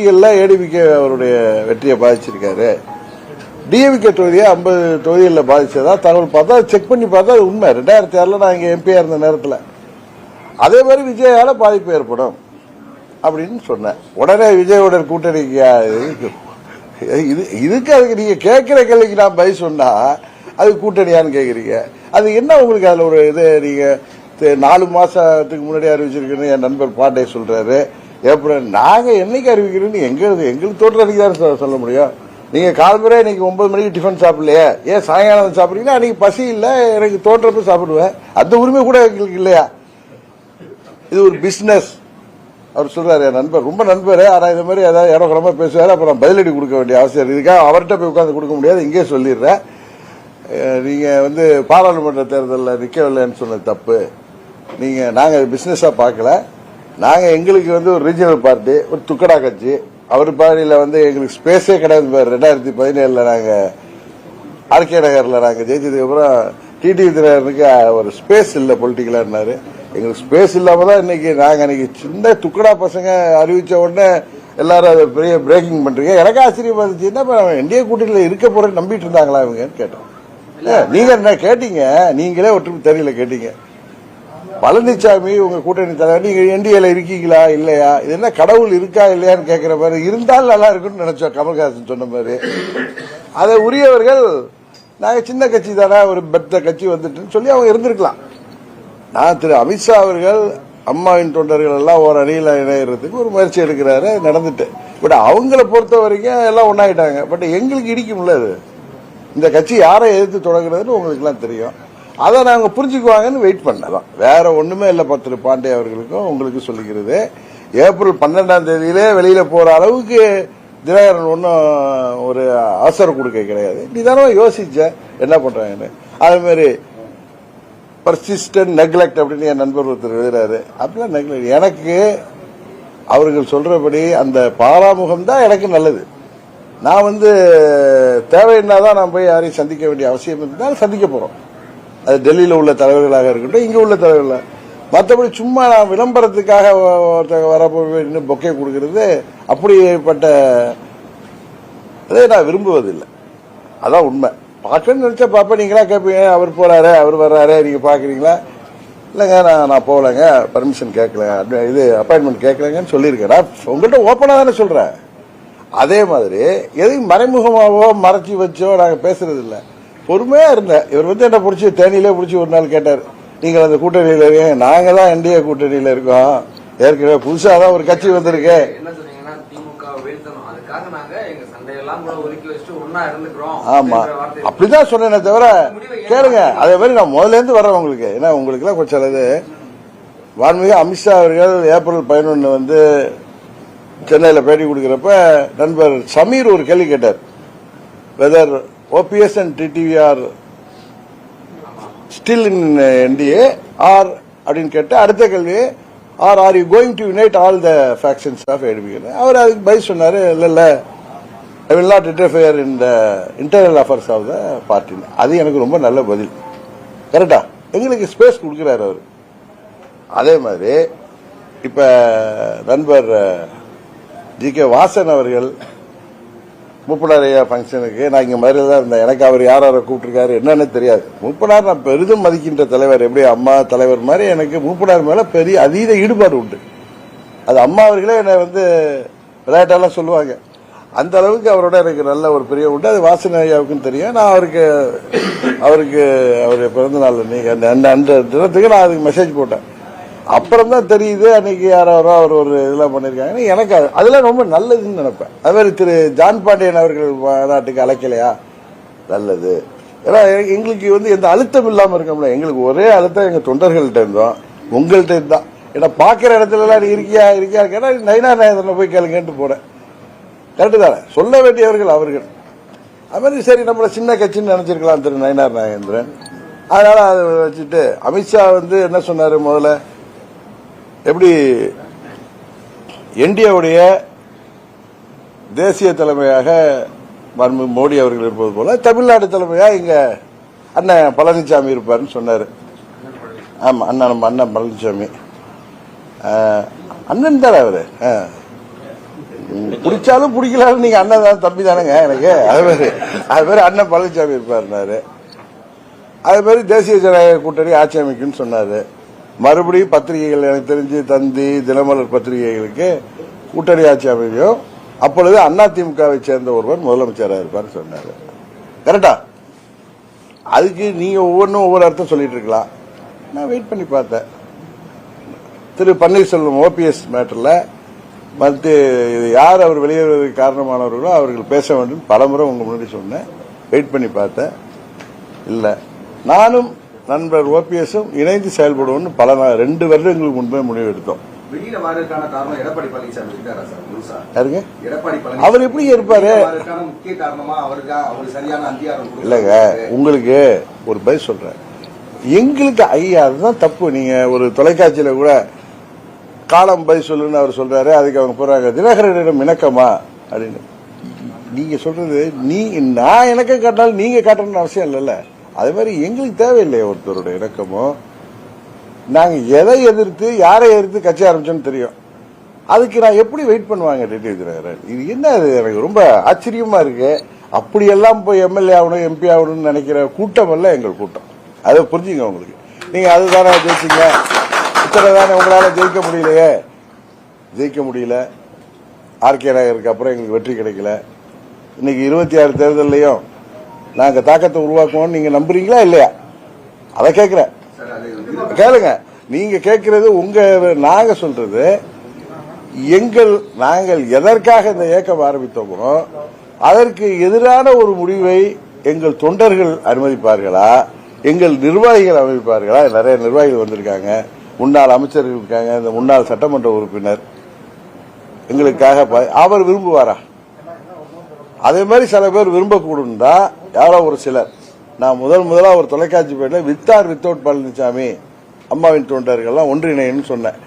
ஏடிபிகே அவருடைய வெற்றியை பாதிச்சிருக்காரு. டிஎம்கே தொகுதியை ஐம்பது தொகுதிகளில் பாதிச்சதா? தகவல் பார்த்தா செக் பண்ணி பார்த்தா அது உண்மை. ரெண்டாயிரத்தி ஆறில் நான் இங்கே எம்பியாக இருந்த நேரத்தில். அதே மாதிரி விஜயால பாதிப்பு ஏற்படும் அப்படின்னு சொன்னேன். உடனே விஜயோட கூட்டணிக்கு இது இதுக்கு அதுக்கு நீங்கள் கேட்குற கேள்விக்கு நான் பதில் சொன்னால் அது கூட்டணியான்னு கேட்குறீங்க. அது என்ன உங்களுக்கு அதில் ஒரு இது? நீங்கள் நாலு மாதத்துக்கு முன்னாடி அறிவிச்சிருக்கேன்னு என் நண்பர் பாண்டே சொல்கிறாரு ஏப்ரல் நாங்கள் என்னைக்கு அறிவிக்கிறோன்னு எங்களுக்கு எங்களுக்கு தோற்ற அன்னைக்கு தான் சொல்ல- முடியும். நீங்கள் காலம்பரே இன்னைக்கு ஒன்பது மணிக்கு டிஃபன் சாப்பிடலையே? ஏன் சாயங்காலம் சாப்பிட்றீங்கன்னா அன்றைக்கி பசி இல்லை எனக்கு தோற்றப்ப சாப்பிடுவேன். அந்த உரிமை கூட எங்களுக்கு இல்லையா? இது ஒரு பிஸ்னஸ் அவர் சொல்கிறார் என் நண்பர் ரொம்ப நண்பர். ஆனால் இந்த மாதிரி ஏதாவது ஏரோகரமா பேசுவார் அப்புறம் பதிலடி கொடுக்க வேண்டிய அவசியம் இதுக்காக அவர்கிட்ட போய் உட்காந்து கொடுக்க முடியாது. இங்கே சொல்லிடுறேன். நீங்கள் வந்து பாராளுமன்ற தேர்தலில் நிற்கவில்லைன்னு சொன்னது தப்பு. நீங்கள் நாங்கள் பிஸ்னஸாக பார்க்கல. நாங்க எங்களுக்கு வந்து ஒரு ரீஜனல் பார்ட்டி ஒரு துக்கடா கட்சி. அவர் பாடியில வந்து எங்களுக்கு ஸ்பேஸே கிடையாது ரெண்டாயிரத்தி பதினேழுல நாங்க ஆர்கே நகர்ல நாங்க ஜெயிச்சதுக்கு அப்புறம் டிடிவி தினகரனுக்கு ஒரு ஸ்பேஸ் இல்ல பொலிட்டிக்கலா இருந்தாரு. எங்களுக்கு ஸ்பேஸ் இல்லாம தான் இன்னைக்கு நாங்க அன்னைக்கு சின்ன துக்கடா பசங்க அறிவிச்ச உடனே எல்லாரும் அதை பெரிய பிரேக்கிங் பண்றீங்க. எனக்கு ஆச்சரியமா இருந்துச்சு. என்ன இந்திய கூட்டணியில இருக்க போறேன்னு நம்பிட்டு இருந்தாங்களா இவங்கன்னு கேட்டோம். ஏ, நீங்க என்ன கேட்டீங்க? நீங்களே ஒற்றுமை தெரியல கேட்டீங்க. பழனிசாமி உங்க கூட்டணி தலைவர் நீங்க என்டிஏல இருக்கீங்களா இல்லையா? இது என்ன கடவுள் இருக்கா இல்லையான்னு கேட்கிற மாதிரி இருந்தால் நல்லா இருக்கும்னு நினைச்சோம் கமல்ஹாசன் சொன்ன மாதிரி. அதை உரியவர்கள் நாங்கள் சின்ன கட்சி தானே ஒரு பெத்த கட்சி வந்துட்டுன்னு சொல்லி அவங்க இருந்திருக்கலாம். நான் திரு அமித்ஷா அவர்கள் அம்மாவின் தொண்டர்கள் எல்லாம் ஒரு அணியில் இணையறதுக்கு ஒரு முயற்சி எடுக்கிறாரு நடந்துட்டு. பட் அவங்கள பொறுத்த வரைக்கும் எல்லாம் ஒன்றாயிட்டாங்க பட் எங்களுக்கு இடிக்கும்ல அது. இந்த கட்சி யாரை எதிர்த்து தொடங்குறதுன்னு உங்களுக்குலாம் தெரியும். அதை நாங்கள் புரிஞ்சுக்குவாங்கன்னு வெயிட் பண்ணதான் வேற ஒண்ணுமே இல்லை பத்திர பாண்டே அவர்களுக்கும் உங்களுக்கு சொல்லிக்கிறது ஏப்ரல் பன்னெண்டாம் தேதியிலே வெளியில போற அளவுக்கு தினகரன் ஒன்றும் ஒரு அவசர கொடுக்க கிடையாது. நிதானமா யோசிச்ச என்ன பண்றாங்கன்னு. அதே மாதிரி பர்சிஸ்டன்ட் நெக்லெக்ட் அப்படின்னு என் நண்பர் ஒருத்தர் எழுதுறாரு. அப்படிலாம் நெக்லெக்ட் எனக்கு அவர்கள் சொல்றபடி அந்த பாராமுகம் தான் எனக்கு நல்லது. நான் வந்து தேவைன்னா தான் நான் போய் யாரையும் சந்திக்க வேண்டிய அவசியம் இருந்தால் சந்திக்க போறோம். அது டெல்லியில் உள்ள தலைவர்களாக இருக்கட்டும் இங்கே உள்ள தலைவர்களாக. மற்றபடி சும்மா நான் விளம்பரத்துக்காக ஒ- ஒருத்தங்க வரப்போ பொக்கே கொடுக்கறது அப்படிப்பட்ட அதை நான் விரும்புவதில்லை. அதான் உண்மை. பார்க்கணும்னு நினச்சா பாப்பா நீங்களா கேட்பீங்க அவர் போறாரு அவர் வர்றாரு நீங்கள் பார்க்குறீங்களா? இல்லைங்க நான் நான் போகலைங்க பர்மிஷன் கேட்கல. அப்படி இது அப்பாயின்மெண்ட் கேட்கலங்கன்னு சொல்லியிருக்கேன். நான் உங்கள்கிட்ட ஓப்பனாக தானே சொல்கிறேன் அதே மாதிரி எதையும் மறைமுகமாகவோ மறைச்சி வச்சோ நாங்கள் பேசுறதில்லை. இல்லை பொறுமையா இருந்தேன் இவர் வந்து என்ன பிடிச்சி தேனியிலே பிடிச்சி ஒரு நாள் கேட்டார். நீங்கள் அந்த கூட்டணியில் இருக்கீங்க. நாங்கள் தான் என்டிஏ கூட்டணியில் இருக்கோம். ஏற்கனவே புதுசாக தான் ஒரு கட்சி வந்திருக்கு. ஆமா. அப்படிதான் சொன்னேனே தவிர கேளுங்க. அதே மாதிரி நான் முதல்ல இருந்து வர்றேன் உங்களுக்கு. ஏன்னா உங்களுக்கு எல்லாம் கொஞ்சம் சிலது வான்மிகு அமித்ஷா அவர்கள் ஏப்ரல் பதினொன்னு வந்து சென்னையில் பேட்டி கொடுக்கிறப்ப நண்பர் சமீர் ஒரு கேள்வி கேட்டார். Whether OPS and TTV are still in NDA or அப்படின்னு கேட்டு அடுத்த கேள்வி are are you going to unite all the factions of ADMK அவர் அதுக்கு பதில் சொன்னார் இல்லை இல்லை. I will not interfere in the internal affairs of the party அது எனக்கு ரொம்ப நல்ல பதில். கரெக்டா எங்களுக்கு ஸ்பேஸ் கொடுக்குறாரு அவர். அதே மாதிரி இப்போ நண்பர் ஜி கே வாசன் அவர்கள் முப்படாரையா ஃபங்க்ஷனுக்கு நான் இங்கே மாதிரி தான் இருந்தேன். எனக்கு அவர் யார் யாரை கூப்பிட்டுருக்காரு என்னன்னு தெரியாது. மூப்பனார் நான் பெரிதும் மதிக்கின்ற தலைவர். எப்படி அம்மா தலைவர் மாதிரி எனக்கு மூப்பனார் மேலே பெரிய அதீத ஈடுபாடு உண்டு. அது அம்மா அவர்களே என்னை வந்து விளையாட்டெல்லாம் சொல்லுவாங்க. அந்த அளவுக்கு அவரோட எனக்கு நல்ல ஒரு பெரிய உண்டு. அது வாசன ஐயாவுக்கும் தெரியும். நான் அவருக்கு அவருக்கு அவருடைய பிறந்த நாள் நீங்க அந்த- அந்த தினத்துக்கு நான் அதுக்கு மெசேஜ் போட்டேன். அப்புறம் தான் தெரியுது அன்னைக்கு யாரோ அவர் ஒரு இதெல்லாம் பண்ணியிருக்காங்க எனக்கு அது- அதெல்லாம் ரொம்ப நல்லதுன்னு நினைப்பேன். அது மாதிரி திரு ஜான் பாண்டியன் அவர்கள் மாநாட்டுக்கு அழைக்கலையா? நல்லது. ஏன்னா எங்களுக்கு வந்து எந்த அழுத்தம் இல்லாமல் இருக்கோம்ல எங்களுக்கு ஒரே அழுத்தம் எங்கள் தொண்டர்கள்ட்ட இருந்தோம். உங்கள்கிட்ட இருந்தான் ஏன்னா பார்க்குற இடத்துல எல்லாம் நீ இருக்கியா இருக்கியா கேட்டால் நைனா நாயந்திரன் போய் கேளுங்கன்ட்டு போறேன். கரெக்டு தானே? சொல்ல வேண்டியவர்கள் அவர்கள். அது மாதிரி சரி நம்மளை சின்ன கட்சின்னு நினச்சிருக்கலாம் திரு நயனார் நாகேந்திரன் அதனால் அதை வச்சுட்டு அமித்ஷா வந்து என்ன சொன்னார் முதல்ல? எப்படி என்டிஏவுடைய தேசிய தலைமையாக மோடி அவர்கள் இருப்பது போல தமிழ்நாடு தலைமையாக இங்க அண்ணன் பழனிசாமி இருப்பாருன்னு சொன்னாரு. ஆமா அண்ணன் நம்ம அண்ணன் பழனிசாமி. அண்ணன் தானே அவரு? பிடிச்சாலும் பிடிக்கலாலும் நீங்க அண்ணன் தான் தம்பி தானேங்க எனக்கு. அது மாதிரி அது மாதிரி அண்ணன் பழனிசாமி இருப்பாருனாரு அது மாதிரி தேசிய ஜனநாயக கூட்டணி ஆட்சி அமைக்கும்னு சொன்னாரு. மறுபடியும் பத்திரிகைகள் எனக்கு தெரிஞ்சு தந்தி தினமலர் பத்திரிகைகளுக்கு கூட்டணி ஆட்சி அமையும். அப்பொழுது அதிமுகவை சேர்ந்த ஒருவர் முதலமைச்சராக இருப்பார் சொன்னார். கரெக்டா? அதுக்கு நீங்க ஒவ்வொன்றும் ஒவ்வொரு அர்த்தம் சொல்லிட்டு இருக்கலாம். நான் வெயிட் பண்ணி பார்த்தேன். திரு பன்னீர்செல்வம் ஓபிஎஸ் மேட்டர்ல மற்ற இது யார் அவர் வெளியேறுவதற்கு காரணமானவர்களோ அவர்கள் பேச வேண்டும். பலமுறை உங்க முன்னாடி சொன்னேன். வெயிட் பண்ணி பார்த்தேன். இல்லை. நானும் நண்பர் ஓபிஎஸும் இணைந்து செயல்படுவோம்னு பல ரெண்டு வருடங்களுக்கு முன்பே முடிவு எடுத்தோம். வெளியில மாறதுக்கான காரணம் எடப்பாடி பழனிசாமி இருக்காரா சார் முழுசா? யாருங்க? எடப்பாடி அவர் எப்படி இருப்பாரு? இல்லைங்க உங்களுக்கு ஒரு பதில் சொல்றேன். எங்களுக்கு ஐயா அதுதான் தப்பு. நீங்க ஒரு தொலைக்காட்சியில கூட காலம் பதில் சொல்லுன்னு அவர் சொல்றாரு அதுக்கு அவங்க போறாங்க. தினகரனிடம் இணக்கமா அப்படின்னு. நீங்க சொல்றது நீ நான் இணக்கம் காட்டினாலும் நீங்க காட்டணும்னு அவசியம் இல்லைல்ல. அது மாதிரி எங்களுக்கு தேவையில்லையே ஒருத்தரோட இணக்கமோ. நாங்க எதை எதிர்த்து யாரை எதிர்த்து கட்சி ஆரம்பிச்சோன்னு தெரியும். அதுக்கு நான் எப்படி வெயிட் பண்ணுவாங்க டிடி தினகரன் இது என்ன இது? எனக்கு ரொம்ப ஆச்சரியமா இருக்கு. அப்படியெல்லாம் போய் எம்எல்ஏ ஆகணும் எம்பி ஆகணும்னு நினைக்கிற கூட்டம் அல்ல எங்கள் கூட்டம். அதை புரிஞ்சுங்க உங்களுக்கு. நீங்க அதுதானே ஜெயிச்சீங்க. இத்தனை தானே உங்களால ஜெயிக்க முடியலையே. ஜெயிக்க முடியல. ஆர்கே நகருக்கு அப்புறம் எங்களுக்கு வெற்றி கிடைக்கல. இன்னைக்கு இருபத்தி ஆறு தேர்தல்லையும் நாங்கள் தாக்கத்தை உருவாக்குவோம் நீங்க நம்புறீங்களா இல்லையா? அதை கேட்கிறேன் கேளுங்க. நீங்க கேட்கறது உங்க நாங்க சொல்றது எங்கள் நாங்கள் எதற்காக இந்த இயக்கம் ஆரம்பித்தோமோ அதற்கு எதிரான ஒரு முடிவை எங்கள் தொண்டர்கள் அனுமதிப்பார்களா? எங்கள் நிர்வாகிகள் அமைப்பார்களா நிறைய நிர்வாகிகள் வந்திருக்காங்க. முன்னாள் அமைச்சர்கள் இருக்காங்க. இந்த முன்னாள் சட்டமன்ற உறுப்பினர். எங்களுக்காக அவர் விரும்புவாரா? அதே மாதிரி சில பேர் விரும்பக்கூடும் தான் யாரோ ஒரு சிலர். நான் முதல் முதலா ஒரு தொலைக்காட்சி பேட்டில் வித்தார் வித்தவுட் பழனிசாமி அம்மாவின் தொண்டர்கள்லாம் ஒன்றிணைன்னு சொன்னேன்.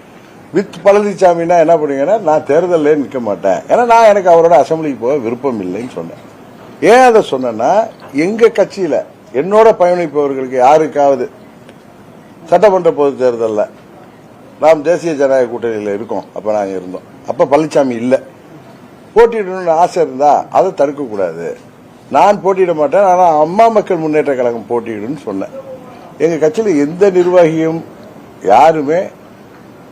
வித் பழனிசாமின்னா என்ன பண்ணுவீங்கன்னா நான் தேர்தலில் நிற்க மாட்டேன். ஏன்னா நான் எனக்கு அவரோட அசம்பிளிக்கு போக விருப்பம் இல்லைன்னு சொன்னேன். ஏன் அதை சொன்னேன்னா எங்கள் கட்சியில் என்னோட பயணிப்பவர்களுக்கு யாருக்காவது சட்டமன்ற பொது தேர்தலில் நாம் தேசிய ஜனநாயக கூட்டணியில் இருக்கோம். அப்போ நாங்கள் இருந்தோம். அப்போ பழனிசாமி இல்லை. போட்டியிடணும்னு ஆசை இருந்தா அதை தடுக்கக்கூடாது. நான் போட்டியிட மாட்டேன் ஆனால் அம்மா மக்கள் முன்னேற்ற கழகம் போட்டியிடுன்னு சொன்னேன். எங்கள் கட்சியில் எந்த நிர்வாகியும் யாருமே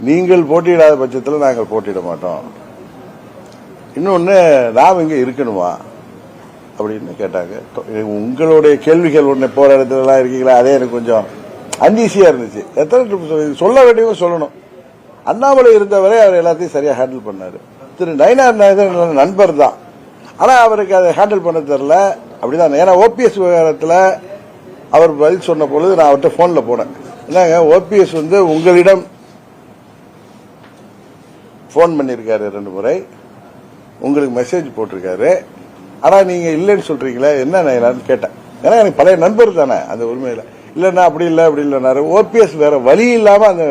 நீங்கள் போட்டியிடாத பட்சத்தில் நாங்கள் போட்டியிட மாட்டோம். இன்னொன்று நாம் இங்கே இருக்கணுமா? அப்படின்னு கேட்டாங்க. உங்களுடைய கேள்விகள் ஒன்று போகிற இடத்துலலாம் எல்லாம் இருக்கீங்களா? அதே எனக்கு கொஞ்சம் அன்ஈஸியா இருந்துச்சு. எத்தனை ட்ரிப் சொல்ல- சொல்ல வேண்டியவங்க சொல்லணும். அண்ணாமலை இருந்தவரை அவர் எல்லாத்தையும் சரியாக ஹேண்டில் பண்ணார். திரு நயனார் நாயகர் நண்பர் தான் ஆனால் அவருக்கு அதை ஹேண்டில் பண்ண தெரில அப்படிதான். ஏன்னா ஓபிஎஸ் விவகாரத்தில் அவர் பதில் சொன்ன பொழுது நான் அவர்கிட்ட ஃபோனில் போனேன். என்னங்க ஓபிஎஸ் வந்து உங்களிடம் ஃபோன் பண்ணியிருக்காரு ரெண்டு முறை. உங்களுக்கு மெசேஜ் போட்டிருக்காரு. ஆனால் நீங்கள் இல்லைன்னு சொல்கிறீங்களே என்ன நான் கேட்டேன். ஏன்னா எனக்கு பழைய நண்பர் தானே அந்த உரிமையில். இல்லைன்னா அப்படி இல்லை அப்படி இல்லைனாரு ஓபிஎஸ் வேற வழி இல்லாமல் அந்த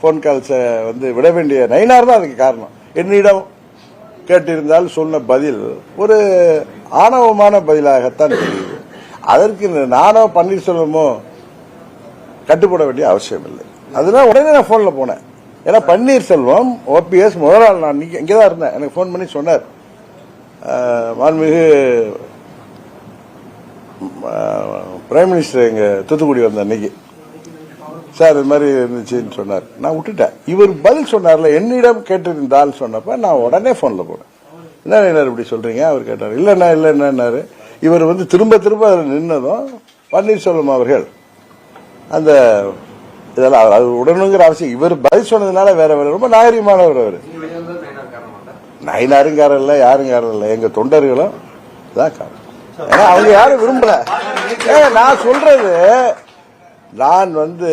ஃபோன் கால்ஸை வந்து விட வேண்டிய நைனார் தான் அதுக்கு காரணம். என்னிடம் கேட்டிருந்தால் சொன்ன பதில் ஒரு ஆணவமான பதிலாகத்தான் தெரியுது. அதற்கு நானோ பன்னீர்செல்வமோ கட்டுப்பட வேண்டிய அவசியம் இல்லை அதனால உடனே நான் போன்ல போனேன். ஏன்னா பன்னீர்செல்வம் ஓபிஎஸ் முதல் நாள் நான் இங்கே தான் இருந்தேன். எனக்கு ஃபோன் பண்ணி சொன்னார். ஆஹ், மாண்புமிகு பிரைம் மினிஸ்டர் எங்க தூத்துக்குடி வந்த அன்னைக்கு. சார் இது மாதிரி இருந்துச்சுன்னு சொன்னார். நான் விட்டுட்டேன். இவர் பதில் சொன்னார்ல என்னிடம் கேட்டிருந்தால் சொன்னப்ப நான் உடனே போன்ல போனேன் என்ன என்ன இப்படி சொல்றீங்க? அவர் கேட்டார். இல்லைண்ணா இல்லைன்னாரு இவர் வந்து திரும்ப திரும்ப நின்னதும் பன்னீர்செல்வம் அவர்கள் அந்த இதெல்லாம் அது உடனுங்கிற அவசியம். இவர் பதில் சொன்னதுனால வேற வேற ரொம்ப நாகரிகமானவர் அவர். நீங்க வெளியே இல்ல நயினாருங்காரர் இல்ல யாருங்காரர் எங்க தொண்டர்களும் தான் காரணம். ஏன்னா அவங்க யாரும் விரும்பல. நான் சொல்றது நான் வந்து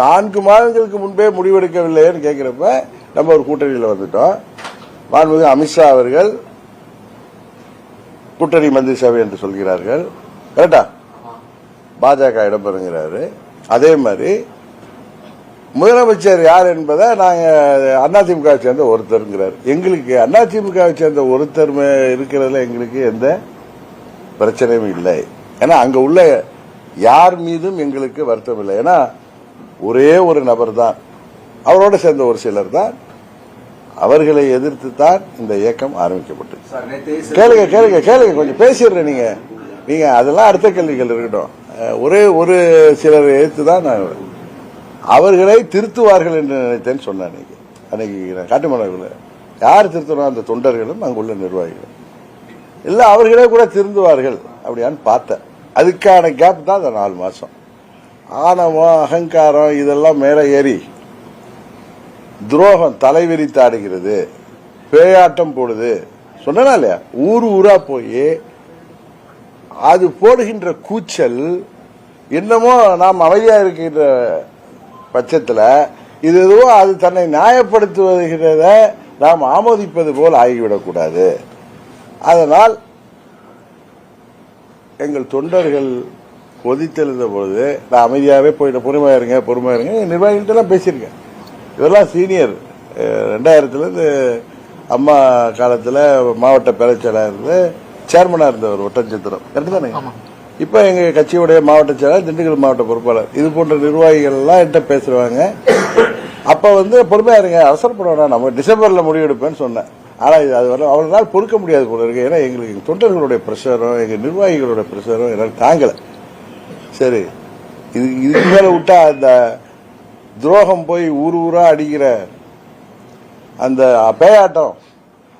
நான்கு மாதங்களுக்கு முன்பே முடிவெடுக்கவில்லைன்னு கேட்கிறப்ப நம்ம ஒரு கூட்டணியில் வந்துட்டோம். மாண்புமிகு அமித்ஷா அவர்கள் கூட்டணி மந்திரி சபை என்று சொல்கிறார்கள். கரெக்டா? பாஜக இடம்பெறுங்கிறாரு அதே மாதிரி முதலமைச்சர் யார் என்பதை நாங்கள் அதிமுகவை சேர்ந்த ஒருத்தருங்கிறார். எங்களுக்கு அதிமுகவை சேர்ந்த ஒருத்தர் இருக்கிறதுல எங்களுக்கு எந்த பிரச்சனையும் இல்லை. ஏன்னா அங்கே உள்ள யார் மீதும் எங்களுக்கு வருத்தம் இல்லை. ஏன்னா ஒரே ஒரு நபர் தான் அவரோட சேர்ந்த ஒரு சிலர் தான். அவர்களை எதிர்த்து தான் இந்த இயக்கம் ஆரம்பிக்கப்பட்டது. கேளுங்க கேளுங்க கேளுங்க கொஞ்சம் பேசிடுறேன் நீங்க. நீங்க அதெல்லாம் அடுத்த கேள்விகள் இருக்கட்டும். ஒரே ஒரு சிலர் எதிர்த்து தான் நான் அவர்களை திருத்துவார்கள் என்று நினைத்தேன்னு சொன்னேன் அன்னைக்கு. அன்னைக்கு நான் காட்டுமலர்ல யார் திருத்தணும்? அந்த தொண்டர்களும் அங்குள்ள நிர்வாகிகளும். இல்ல அவர்களே கூட திருந்துவார்கள். அப்படியான்னு பார்த்தேன். அதுக்கான கேப் தான் அந்த நாலு மாசம். ஆணவம் அகங்காரம் இதெல்லாம் மேலே ஏறி துரோகம் தலைவிரித்தாடுகிறது பேயாட்டம் போடுது. சொன்னா இல்லையா? ஊர் ஊரா போய் அது போடுகின்ற கூச்சல் என்னமோ நாம் அமைதியா இருக்கின்ற பட்சத்தில் இது எதுவோ அது தன்னை நியாயப்படுத்துவதுகிறத நாம் ஆமோதிப்பது போல் ஆகிவிடக்கூடாது. அதனால் எங்கள் தொண்டர்கள் கொதித்தெழுந்த பொழுது நான் அமைதியாகவே போயிட்டு பொறுமையா இருங்க பொறுமையா இருங்க. எல்லாம் பேசியிருக்கேன். இதெல்லாம் சீனியர் ரெண்டாயிரத்துல இருந்து அம்மா காலத்துல மாவட்ட பேரச்செயலாளர் இருந்து சேர்மனா இருந்தவர் ஒட்டஞ்சத்திரம் கரெக்டு தானே? இப்ப எங்க கட்சியுடைய மாவட்ட செயலாளர் திண்டுக்கல் மாவட்ட பொறுப்பாளர். இது போன்ற நிர்வாகிகள் எல்லாம் என்கிட்ட பேசுவாங்க. அப்ப வந்து பொறுமையா இருங்க அவசரப்பட வேணாம். நம்ம டிசம்பர்ல முடிவெடுப்பேன்னு சொன்னேன். ஆனால் இது அது வரல. அவ்வளவு நாள் பொறுக்க முடியாது போல இருக்கு. ஏன்னா எங்களுக்கு தொண்டர்களுடைய பிரஷரும் எங்கள் நிர்வாகிகளோட பிரஷரும் என்னால் தாங்கலை. சரி. இது இதுக்கு மேலே விட்டா அந்த துரோகம் போய் ஊர் ஊராக அடிக்கிற அந்த பேயாட்டம்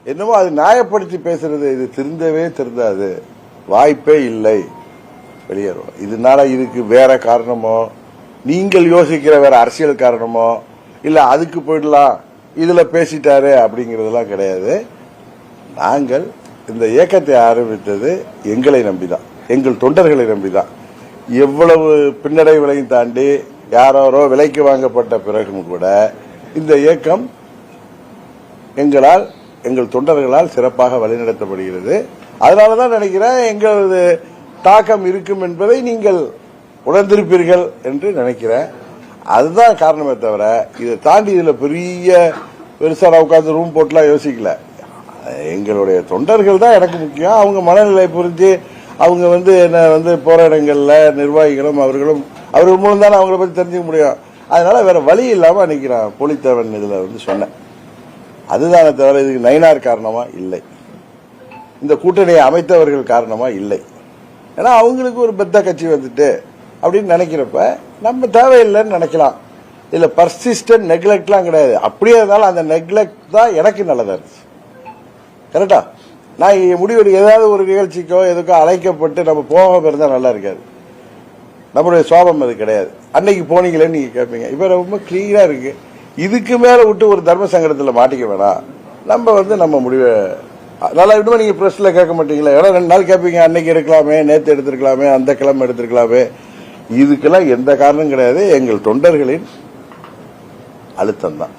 என்னமோ அது நியாயப்படுத்தி பேசுறது இது திருந்தவே திருந்தாது. வாய்ப்பே இல்லை. வெளியேறும் இதனால இதுக்கு வேற காரணமோ? நீங்கள் யோசிக்கிற வேற அரசியல் காரணமோ? இல்லை அதுக்கு போயிடலாம். இதுல பேசிட்டாரு அப்படிங்கறதெல்லாம் கிடையாது. நாங்கள் இந்த இயக்கத்தை ஆரம்பித்தது எங்களை நம்பிதான். எங்கள் தொண்டர்களை நம்பிதான். எவ்வளவு பின்னடைவுகளையும் தாண்டி யாரோ விலைக்கு வாங்கப்பட்ட பிறகும் கூட இந்த இயக்கம் எங்களால் எங்கள் தொண்டர்களால் சிறப்பாக வழிநடத்தப்படுகிறது. அதனால தான் நினைக்கிறேன் எங்களது தாக்கம் இருக்கும் என்பதை நீங்கள் உணர்ந்திருப்பீர்கள் என்று நினைக்கிறேன். அதுதான் காரணமே தவிர இதை தாண்டி இதுல பெரிய பெருசா நான் ரூம் போட்டுலாம் யோசிக்கல. எங்களுடைய தொண்டர்கள் தான் எனக்கு முக்கியம். அவங்க மனநிலை புரிஞ்சு அவங்க வந்து என்ன வந்து போற இடங்கள்ல நிர்வாகிகளும் அவர்களும் அவர்கள் மூலம் தானே அவங்கள பத்தி தெரிஞ்சுக்க முடியும். அதனால வேற வழி இல்லாம அன்னைக்கு நான் போலித்தேவன் இதுல வந்து சொன்னேன். அதுதானே தவிர இதுக்கு நயினார் காரணமா இல்லை. இந்த கூட்டணியை அமைத்தவர்கள் காரணமா இல்லை. ஏன்னா அவங்களுக்கு ஒரு பெத்த கட்சி வந்துட்டு அப்படின்னு நினைக்கிறப்ப நம்ம தேவையில்லைன்னு நினைக்கலாம். இல்ல பர்சிஸ்டன்ட் நெக்லெக்ட்லாம் கிடையாது. அப்படியே இருந்தாலும் அந்த நெக்லெக்ட் தான் எனக்கு நல்லதா இருந்துச்சு. கரெக்டா நான் இங்க முடிவெடு ஏதாவது ஒரு நிகழ்ச்சிக்கோ எதுக்கோ அழைக்கப்பட்டு நம்ம போகாம இருந்தால் நல்லா இருக்காது. நம்மளுடைய சுவாபம் அது கிடையாது. அன்னைக்கு போனீங்களேன்னு நீங்கள் கேட்பீங்க இப்போ ரொம்ப கிளீனாக இருக்கு. இதுக்கு மேலே விட்டு ஒரு தர்ம சங்கடத்தில் மாட்டிக்க வேணாம். நம்ம வந்து நம்ம முடிவை நல்லா இன்னும் நீங்கள் ப்ரெஸ்ஸில் கேட்க மாட்டீங்களா? ஏன்னா ரெண்டு நாள் கேட்பீங்க அன்னைக்கு எடுக்கலாமே நேற்று எடுத்துருக்கலாமே அந்த கிழமை எடுத்துருக்கலாமே. இதுக்கெல்லாம் எந்த காரணம் கிடையாது. எங்கள் தொண்டர்களின் அழுத்தம் தான்